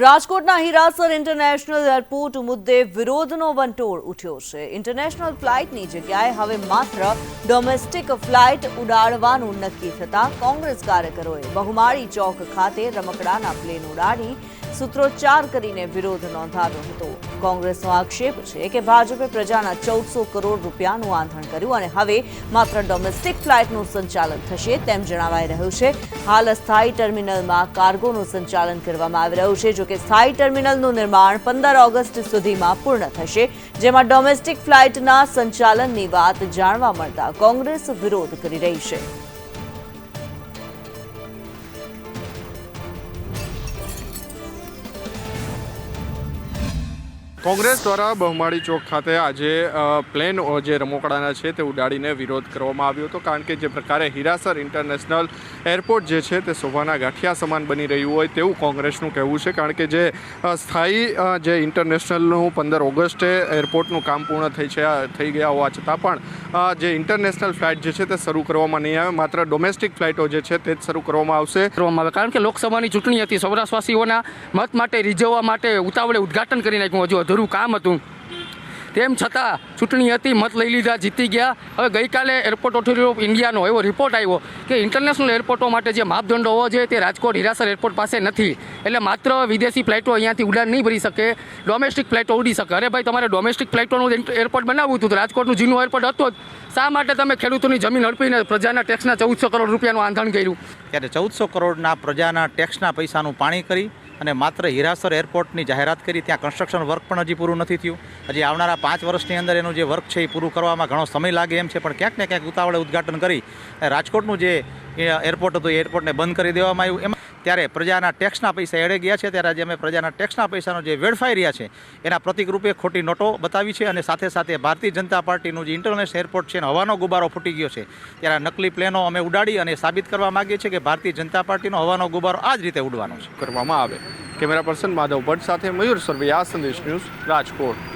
રાજકોટના Hirasar international airport મુદ્દે વિરોધનો વંટોળ ઉઠ્યો છે. ઇન્ટરનેશનલ ફ્લાઇટની જગ્યાએ હવે માત્ર ડોમેસ્ટિક ફ્લાઇટ ઉડાડવાનું નક્કી થતાં કોંગ્રેસ કાર્યકરોએ બહુમાળી ચોક ખાતે રમકડાના પ્લેન ઉડાડી સૂત્રોચ્ચાર કરીને વિરોધ નોંધાવ્યો હતો. કોંગ્રેસનો આક્ષેપ છે કે ભાજપે પ્રજાના ચૌદસો કરોડ રૂપિયાનું આંધણ કર્યું અને હવે માત્ર ડોમેસ્ટિક ફ્લાઇટનું સંચાલન થશે તેમ જણાવાઈ રહ્યું છે. હાલ અસ્થાયી ટર્મિનલમાં કાર્ગોનું સંચાલન કરવામાં આવી રહ્યું છે જોકે સ્થાયી ટર્મિનલનું નિર્માણ પંદર ઓગસ્ટ સુધીમાં પૂર્ણ થશે, જેમાં ડોમેસ્ટિક ફ્લાઇટના સંચાલનની વાત જાણવા મળતા કોંગ્રેસ વિરોધ કરી રહી છે. કોંગ્રેસ દ્વારા બહુમાળી ચોક ખાતે આજે પ્લેન જે રમકડાના છે તે ઉડાડીને વિરોધ કરવામાં આવ્યો હતો. કારણ કે જે પ્રકારે હીરાસર ઇન્ટરનેશનલ એરપોર્ટ જે છે તે શોભાના ગાંઠિયા સમાન બની રહ્યું હોય તેવું કોંગ્રેસનું કહેવું છે. કારણ કે જે સ્થાયી જે ઇન્ટરનેશનલનું પંદર ઓગસ્ટે એરપોર્ટનું કામ પૂર્ણ થઈ છે થઈ ગયા હોવા છતાં પણ જે ઇન્ટરનેશનલ ફ્લાઇટ જે છે તે શરૂ કરવામાં નહીં આવે. માત્ર ડોમેસ્ટિક ફ્લાઇટો જે છે તે જ શરૂ કરવામાં આવશે. કરવામાં આવે. કારણ કે લોકસભાની ચૂંટણી હતી. સૌરાષ્ટ્રવાસીઓના મત માટે, રીઝવવા માટે ઉતાવળે ઉદ્ઘાટન કરી નાખ્યું હજુ અધૂરું કામ હતું. તેમ છતાં ચૂંટણી હતી, મત લઈ લીધા, જીતી ગયા. હવે ગઈકાલે એરપોર્ટ ઓથોરિટી ઓફ ઇન્ડિયાનો એવો રિપોર્ટ આવ્યો કે ઇન્ટરનેશનલ એરપોર્ટો માટે જે માપદંડો હોવો જોઈએ તે રાજકોટ હિરાસર એરપોર્ટ પાસે નથી. એટલે માત્ર વિદેશી ફ્લાઇટો અહીંયાથી ઉડાન નહીં ભરી શકે ડોમેસ્ટિક ફ્લાઇટો ઉડી શકે. અરે ભાઈ, તમારે ડોમેસ્ટિક ફ્લાઇટોનું એરપોર્ટ બનાવવું હતું, તો રાજકોટનું જૂનું એરપોર્ટ હતો જ. શા માટે તમે ખેડૂતોની જમીન હડપીને પ્રજાના ટેક્સના ચૌદસો કરોડ રૂપિયાનું આંધણ કર્યું? ત્યારે ચૌદસો કરોડના પ્રજાના ટેક્સના પૈસાનું પાણી કરી અને માત્ર હિરાસર એરપોર્ટની જાહેરાત કરી, ત્યાં કન્સ્ટ્રક્શન વર્ક પણ હજી પૂરું નથી થયું. હજી આવનારા પાંચ વર્ષની અંદર એનું જે વર્ક છે એ પૂરું કરવામાં ઘણો સમય લાગે એમ છે, પણ ક્યાંક ને ક્યાંક ઉતાવળે ઉદઘાટન કરી રાજકોટનું જે એરપોર્ટ હતું એ એરપોર્ટને બંધ કરી દેવામાં આવ્યું. એમાં ત્યારે પ્રજાના ટેક્સના પૈસા એડે ગયા છે, ત્યારે આજે અમે પ્રજાના ટેક્સના પૈસાનો જે વેડફાઈ રહ્યા છે, એના પ્રતિકરૂપે ખોટી નોટો બતાવી છે, અને સાથે સાથે ભારતીય જનતા પાર્ટીનું જે ઇન્ટરનેશનલ એરપોર્ટ છે એનો હવાનો ગુબારો ફૂટી ગયો છે. ત્યારે નકલી પ્લેનો અમે ઉડાડી અને સાબિત કરવા માગીએ છીએ કે ભારતીય જનતા પાર્ટીનો હવાનો ગુબારો આ જ રીતે ઉડવાનો છે. કરવામાં આવે. કેમેરા પર્સન માધવ ભટ્ટ સાથે મયુર સરવૈયા સંદેશ ન્યૂઝ રાજકોટ.